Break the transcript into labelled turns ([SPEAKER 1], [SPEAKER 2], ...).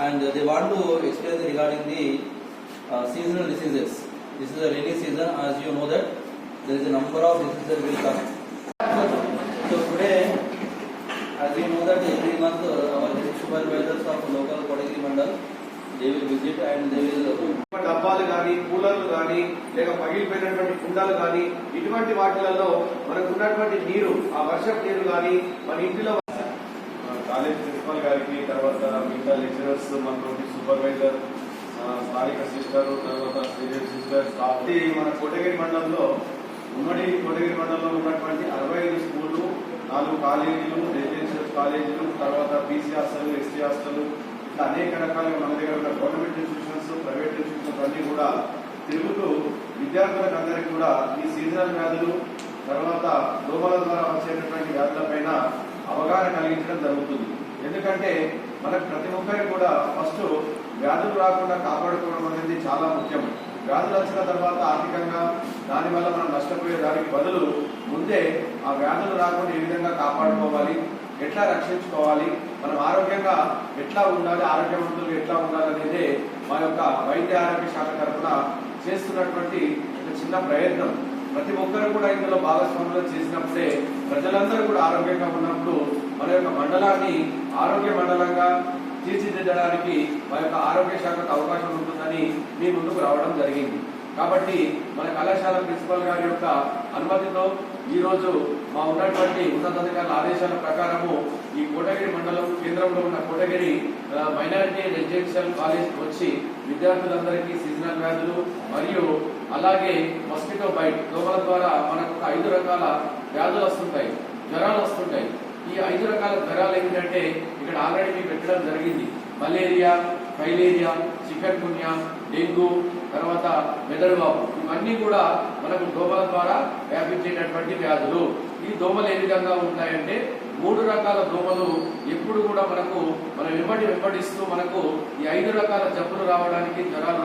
[SPEAKER 1] explain regarding the uh, seasonal diseases. This is a rainy season, as you know that there is a number of diseases that will come. So today, as you know that every month uh, our district supervisors of local Kodagiri mandal, they will visit and they will
[SPEAKER 2] డబ్బాలు కానీ కూలర్లు కానీ లేక పగిలిపోయినటువంటి కుండాలు కానీ ఇటువంటి వాటిలలో మనకు ఉన్నటువంటి నీరు ఆ వర్షపు నీరు కానీ మన ఇంటిలో కాలేజ్ ప్రిన్సిపల్ గారికి తర్వాత మిగతా లెక్చరర్స్ మనతోటి సూపర్వైజర్ స్థానిక సిస్టర్ తర్వాత సీనియర్ సిస్టర్ స్టాఫ్ మన కోటగిరి మండలంలో ఉమ్మడి కోటగిరి మండలంలో ఉన్నటువంటి అరవై ఐదు స్కూళ్ళు నాలుగు కాలేజీలు రెసిడెన్షియల్ కాలేజీలు తర్వాత బీసీ హాస్టల్ ఎస్టీ హాస్టల్ ఇట్లా అనేక రకాల మన దగ్గర ఉన్న గవర్నమెంట్ ఇన్స్టిట్యూషన్స్ ప్రైవేట్ ఇన్స్టిట్యూషన్స్ అన్ని కూడా తిరుగుతూ విద్యార్థులకు అందరికీ కూడా ఈ సీజనల్ వ్యాధులు తర్వాత దోమల ద్వారా వచ్చేటటువంటి వ్యాధులపైన అవగాహన కలిగించడం జరుగుతుంది. ఎందుకంటే మనకు ప్రతి ఒక్కరికి కూడా ఫస్ట్ వ్యాధులు రాకుండా కాపాడుకోవడం అనేది చాలా ముఖ్యం. వ్యాధులు వచ్చిన తర్వాత ఆర్థికంగా దానివల్ల మనం నష్టపోయే దానికి బదులు ముందే ఆ వ్యాధులు రాకుండా ఏ విధంగా కాపాడుకోవాలి ఎట్లా రక్షించుకోవాలి మనం ఆరోగ్యంగా ఎట్లా ఉండాలి ఆరోగ్యవంతులు ఎట్లా ఉండాలి అనేది మా యొక్క వైద్య ఆరోగ్య శాఖ తరఫున చేస్తున్నటువంటి ఒక చిన్న ప్రయత్నం. ప్రతి ఒక్కరు కూడా ఇందులో భాగస్వాములు చేసినప్పుడే ప్రజలందరూ కూడా ఆరోగ్యంగా ఉన్నప్పుడు మన యొక్క మండలాన్ని ఆరోగ్య మండలంగా తీర్చిదిద్దడానికి మా యొక్క ఆరోగ్య శాఖకు అవకాశం ఉంటుందని మీ ముందుకు రావడం జరిగింది. కాబట్టి మన కళాశాల ప్రిన్సిపల్ గారి యొక్క అనుమతితో ఈ రోజు మా ఉన్నటువంటి ఉన్నతాధికారుల ఆదేశాల ప్రకారము ఈ కోటగిరి మండలం కేంద్రంలో ఉన్న కోటగిరి మైనారిటీ రెసిడెన్షియల్ కాలేజ్ వచ్చి విద్యార్థులందరికీ సీజనల్ వ్యాధులు మరియు అలాగే మస్కిటో బైట్ దోమల ద్వారా మనకు ఐదు రకాల వ్యాధులు వస్తుంటాయి జ్వరాలు వస్తుంటాయి. ఈ ఐదు రకాల జ్వరాలు ఏంటంటే ఇక్కడ ఆల్రెడీ మీకు పెట్టడం జరిగింది. Malaria filaria chikungunya dengue తర్వాత మెదడుబాబు ఇవన్నీ కూడా మనకు దోమల ద్వారా వ్యాపించేటటువంటి వ్యాధులు. ఈ దోమలు ఏ విధంగా ఉంటాయంటే మూడు రకాల దోమలు ఎప్పుడు కూడా మనకు మనం వెంబడి వెంబడిస్తూ మనకు ఈ ఐదు రకాల జబ్బులు రావడానికి జ్వరాలు